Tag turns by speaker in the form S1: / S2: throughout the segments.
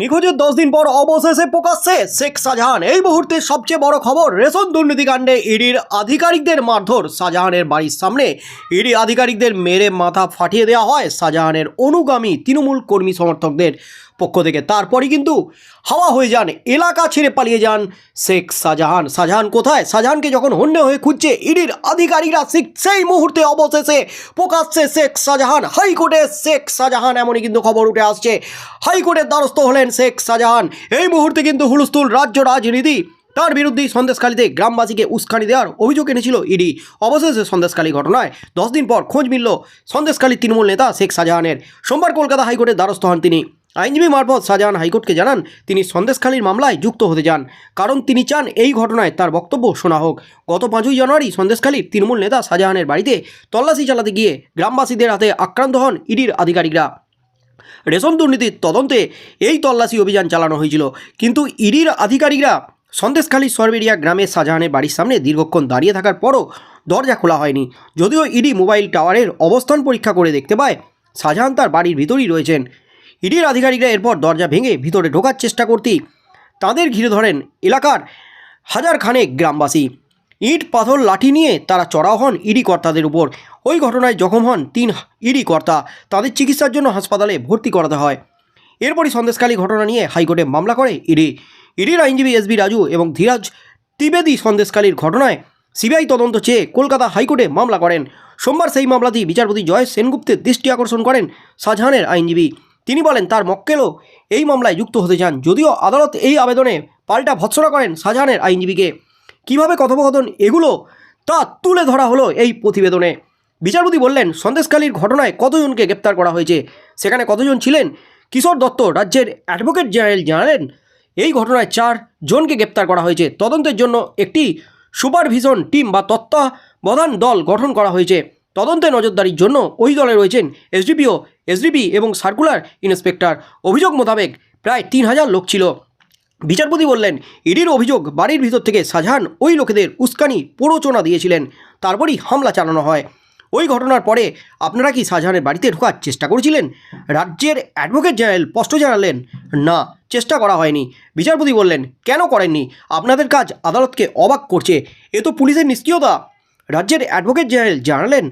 S1: নিখোঁজের দশ দিন পর অবশেষে প্রকাশ্যে শেখ শাহজাহান। এই মুহূর্তে সবচেয়ে বড় খবর, রেশন দুর্নীতিকাণ্ডে ইডির আধিকারিকদের মারধর। শাহজাহানের বাড়ির সামনে ইডি আধিকারিকদের মেরে মাথা ফাটিয়ে দেওয়া হয়। শাহজাহানের অনুগামী তৃণমূল কর্মী সমর্থকদের পক্ষ থেকে। তারপরই কিন্তু হাওয়া হয়ে যান, এলাকা ছেড়ে পালিয়ে যান শেখ শাহজাহান। শাহজাহান কোথায়? শাহজাহানকে যখন হন্য হয়ে খুঁজছে, ইডির আধিকারিকরা ঠিক সেই মুহূর্তে অবশেষে প্রকাশ্যে শেখ শাহজাহান, হাইকোর্টে শেখ শাহজাহান এমনই কিন্তু খবর উঠে আসছে। হাইকোর্টের দ্বারস্থ হলেন শেখ শাহজাহান। এই মুহূর্তে কিন্তু হুলস্থুল রাজ্য রাজনীতি। তার বিরুদ্ধে সন্দেশখালীতে গ্রামবাসীকে উস্কানি দেওয়ার অভিযোগ এনেছিল ইডি। অবশেষে সন্দেশখালী ঘটনায় দশ দিন পর খোঁজ মিলল সন্দেশখালীর তৃণমূল নেতা শেখ শাহজাহানের। সোমবার কলকাতা হাইকোর্টের দ্বারস্থ হন তিনি। আইনজীবী মারফত শাহজাহান হাইকোর্টকে জানান, তিনি সন্দেশখালীর মামলায় যুক্ত হতে চান। কারণ তিনি চান এই ঘটনায় তার বক্তব্য শোনা হোক। গত পাঁচই জানুয়ারি সন্দেশখালীর তৃণমূল নেতা শাহজাহানের বাড়িতে তল্লাশি চালাতে গিয়ে গ্রামবাসীদের হাতে আক্রান্ত হন ইডির আধিকারিকরা। রেশন দুর্নীতির তদন্তে এই তল্লাশি অভিযান চালানো হয়েছিল। কিন্তু ইডির আধিকারিকরা সন্দেশখালী সরবেরিয়া গ্রামের শাহজাহানের বাড়ির সামনে দীর্ঘক্ষণ দাঁড়িয়ে থাকার পরও দরজা খোলা হয়নি। যদিও ইডি মোবাইল টাওয়ারের অবস্থান পরীক্ষা করে দেখতে পায়, শাহজাহান তার বাড়ির ভিতরেই রয়েছেন। ইডির আধিকারিকরা এরপর দরজা ভেঙে ভিতরে ঢোকার চেষ্টা করতেই তাদের ঘিরে ধরেন এলাকার হাজার খানেক গ্রামবাসী। ইট, পাথর, লাঠি নিয়ে তারা চড়াও হন ইডি কর্তাদের উপর। ওই ঘটনায় জখম হন তিন ইডি কর্তা। তাদের চিকিৎসার জন্য হাসপাতালে ভর্তি করাতে হয়। এরপরই সন্দেশকালী ঘটনা নিয়ে হাইকোর্টে মামলা করে ইডি। ইডির আইনজীবী এসবি রাজু এবং ধীরাজ ত্রিবেদী সন্দেশকালীর ঘটনায় সিবিআই তদন্ত চেয়ে কলকাতা হাইকোর্টে মামলা করেন। সোমবার সেই মামলাতেই বিচারপতি জয় সেনগুপ্তের দৃষ্টি আকর্ষণ করেন শাহজাহানের আইনজীবী। তিনি বলেন, তার মক্কেলও এই মামলায় যুক্ত হতে চান। যদিও আদালত এই আবেদনে পাল্টা ভৎসনা করেন শাহজাহানের আইনজীবীকে। কীভাবে কথোপকথন এগুলো তা তুলে ধরা হলো এই প্রতিবেদনে? বিচারপতি বললেন সন্দেশকালীর ঘটনায় কতজনকে গ্রেপ্তার করা হয়েছে? সেখানে কতজন ছিলেন? কিশোর দত্ত রাজ্যের অ্যাডভোকেট জেনারেল জানালেন, এই ঘটনায় চার জনকে গ্রেপ্তার করা হয়েছে। তদন্তের জন্য একটি সুপারভিশন টিম বা তত্ত্বাবধান দল গঠন করা হয়েছে। তদন্তে নজরদারির জন্য ওই দলে রয়েছেন এসডিপিও এসডিপি এবং সার্কুলার ইন্সপেক্টর। অভিযোগ মোতাবেক প্রায় তিন হাজার লোক ছিল। বিচারপতি বললেন, ইডির অভিযোগ বাড়ির ভিতর থেকে শাহজাহান ওই লোকেদের উস্কানি, প্ররোচনা দিয়েছিলেন। তারপরই হামলা চালানো হয়। ওই ঘটনার পরে আপনারা কি শাহজাহানের বাড়িতে ঢোকার চেষ্টা করেছিলেন? রাজ্যের অ্যাডভোকেট জেনারেল স্পষ্ট জানালেন, না, চেষ্টা করা হয়নি। বিচারপতি বললেন, কেন করেননি? আপনাদের কাজ আদালতকে অবাক করছে। এ তো পুলিশের নিষ্ক্রিয়তা। রাজ্যের অ্যাডভোকেট জেনারেল জানালেন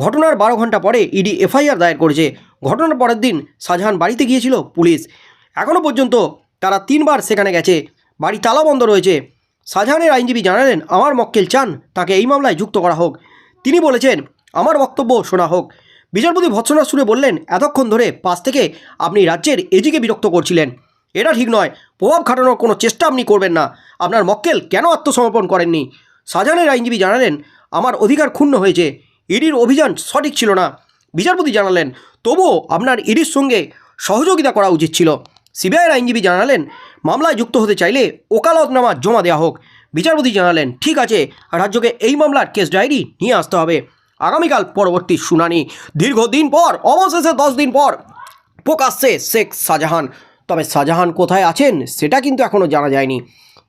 S1: ঘটনার বারো ঘণ্টা পরে ইডি এফআইআর দায়ের করেছে। ঘটনার পরের দিন শাহজাহান বাড়িতে গিয়েছিল পুলিশ। এখনও পর্যন্ত তারা তিনবার সেখানে গেছে। বাড়ি তালা বন্ধ রয়েছে। শাহজাহানের আইনজীবী জানালেন, আমার মক্কেল চান, তাকে এই মামলায় যুক্ত করা হোক। তিনি বলেছেন, আমার বক্তব্য শোনা হোক। বিচারপতি ভৎসনা সুরে বললেন, এতক্ষণ ধরে পাশ থেকে আপনি রাজ্যের এজিকে বিরক্ত করছিলেন। এটা ঠিক নয়। প্রভাব খাটানোর কোনো চেষ্টা আপনি করবেন না। আপনার মক্কেল কেন আত্মসমর্পণ করেননি? শাহজাহানের আইনজীবী জানালেন, আমার অধিকার ক্ষুণ্ণ হয়েছে। ইডির অভিযান সঠিক ছিল না। বিচারপতি জানালেন, তবুও আপনার ইডির সঙ্গে সহযোগিতা করা উচিত ছিল। সিবিআইয়ের আইনজীবী জানালেন, মামলায় যুক্ত হতে চাইলে ওকালতনামা জমা দেওয়া হোক। বিচারপতি জানালেন, ঠিক আছে, রাজ্যকে এই মামলার কেস ডায়েরি নিয়ে আসতে হবে। আগামীকাল পরবর্তী শুনানি। দীর্ঘদিন পর, অবশেষে দশ দিন পর প্রকাশ্যে শেখ শাহজাহান। তবে শাহজাহান কোথায় আছেন, সেটা কিন্তু এখনও জানা যায়নি।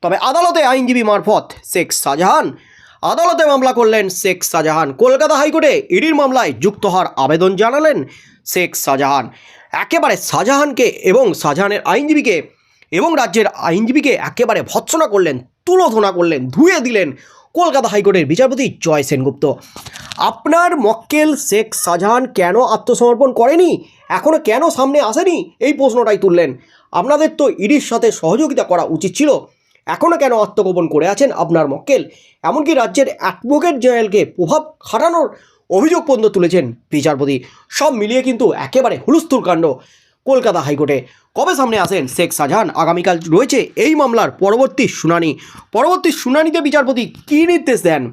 S1: তবে আদালতে আইনজীবী মারফত শেখ শাহজাহান আদালতে মামলা করলেন শেখ শাহজাহান। কলকাতা হাইকোর্টে ইডির মামলায় যুক্ত হওয়ার আবেদন জানালেন শেখ শাহজাহান। একেবারে শাহজাহানকে এবং শাহজাহানের আইনজীবীকে এবং রাজ্যের আইনজীবীকে একেবারে ভৎসনা করলেন, তুলোধনা করলেন, ধুয়ে দিলেন কলকাতা হাইকোর্টের বিচারপতি জয় সেনগুপ্ত। আপনার মক্কেল শেখ শাহজাহান কেন আত্মসমর্পণ করেনি? এখনও কেন সামনে আসেনি? এই প্রশ্নটাই তুললেন। আপনাদের তো ইডির সাথে সহযোগিতা করা উচিত ছিল। এখনও কেন আত্মগোপন করে আছেন আপনার মক্কেল? এমনকি রাজ্যের অ্যাডভোকেট জেনারেলকে প্রভাব খাটানোর অভিযোগ পর্যন্ত তুলেছেন বিচারপতি। সব মিলিয়ে কিন্তু একেবারে হুলস্থুল কাণ্ড কলকাতা হাইকোর্টে। কবে সামনে আসেন শেখ শাহজাহান? আগামীকাল রয়েছে এই মামলার পরবর্তী শুনানি। পরবর্তী শুনানিতে বিচারপতি কী নির্দেশ দেন?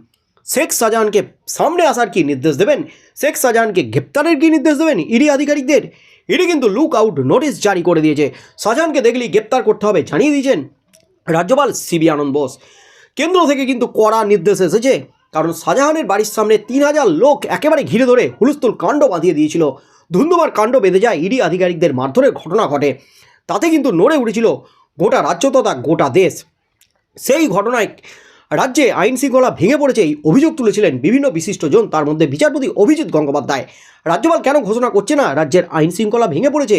S1: শেখ শাহজাহানকে সামনে আসার কি নির্দেশ দেবেন? শেখ শাহজাহানকে গ্রেপ্তারের কি নির্দেশ দেবেন ইডি আধিকারিকদের? ইডি কিন্তু লুক আউট নোটিশ জারি করে দিয়েছে। শাহজাহানকে দেখলেই গ্রেপ্তার করতে হবে জানিয়ে দিয়েছেন রাজ্যপাল সিবি আনন্দ বোস। কেন্দ্র থেকে কিন্তু কড়া নির্দেশ এসেছে, কারণ শাহজাহানের বাড়ির সামনে তিন হাজার লোক একেবারে ঘিরে ধরে হুলস্থুল কাণ্ড বাঁধিয়ে দিয়েছিল। ধুন্ধুমার কাণ্ড বেঁধে যায় ইডি আধিকারিকদের মারধরের ঘটনা ঘটে। তাতে কিন্তু নড়ে উঠেছিল গোটা রাজ্য তথা গোটা দেশ। সেই ঘটনায় রাজ্যে আইন শৃঙ্খলা ভেঙে পড়েছে এই অভিযোগ তুলেছিলেন বিভিন্ন বিশিষ্টজন। তার মধ্যে বিচারপতি অভিজিৎ গঙ্গোপাধ্যায়। রাজ্যপাল কেন ঘোষণা করছে না? রাজ্যের আইন শৃঙ্খলা ভেঙে পড়েছে,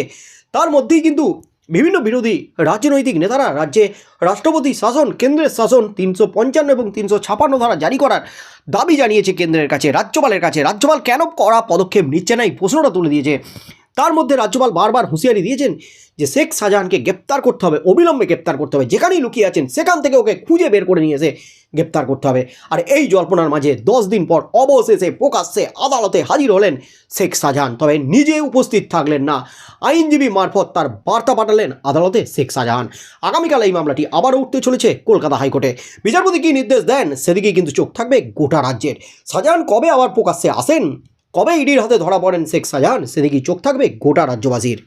S1: তার মধ্যেই কিন্তু বিভিন্ন বিরোধী রাজনৈতিক নেতারা রাজ্যে রাষ্ট্রপতি শাসন, কেন্দ্রের শাসন, তিনশো পঞ্চান্ন এবং তিনশো ছাপান্ন ধারা জারি করার দাবি জানিয়েছে কেন্দ্রের কাছে, রাজ্যপালের কাছে। রাজ্যপাল কেন করা পদক্ষেপ নিচ্ছে না? এই প্রশ্নটা তুলে দিয়েছে তার মধ্যে রাজ্যপাল বারবার হুঁশিয়ারি দিয়েছেন যে শেখ শাহজাহানকে গ্রেপ্তার করতে হবে, অবিলম্বে গ্রেপ্তার করতে হবে। যেখানেই লুকিয়ে আছেন, সেখান থেকে ওকে খুঁজে বের করে নিয়ে এসে গ্রেপ্তার করতে হবে। আর এই জল্পনার মাঝে দশ দিন পর অবশেষে প্রকাশ্যে আদালতে হাজির হলেন শেখ শাহজাহান। তবে নিজে উপস্থিত থাকলেন না। আইনজীবী মারফত তার বার্তা পাঠালেন আদালতে শেখ শাহজাহান। আগামীকাল এই মামলাটি আবারও উঠতে চলেছে কলকাতা হাইকোর্টে। বিচারপতি কী নির্দেশ দেন? সেদিকেই কিন্তু চোখ থাকবে গোটা রাজ্যের। শাহজাহান কবে আবার প্রকাশ্যে আসেন? কবে ইডির হাতে ধরা পড়েন শেখ শাহজাহান সেদিকেই চোখ থাকবে গোটা রাজ্যবাসীর।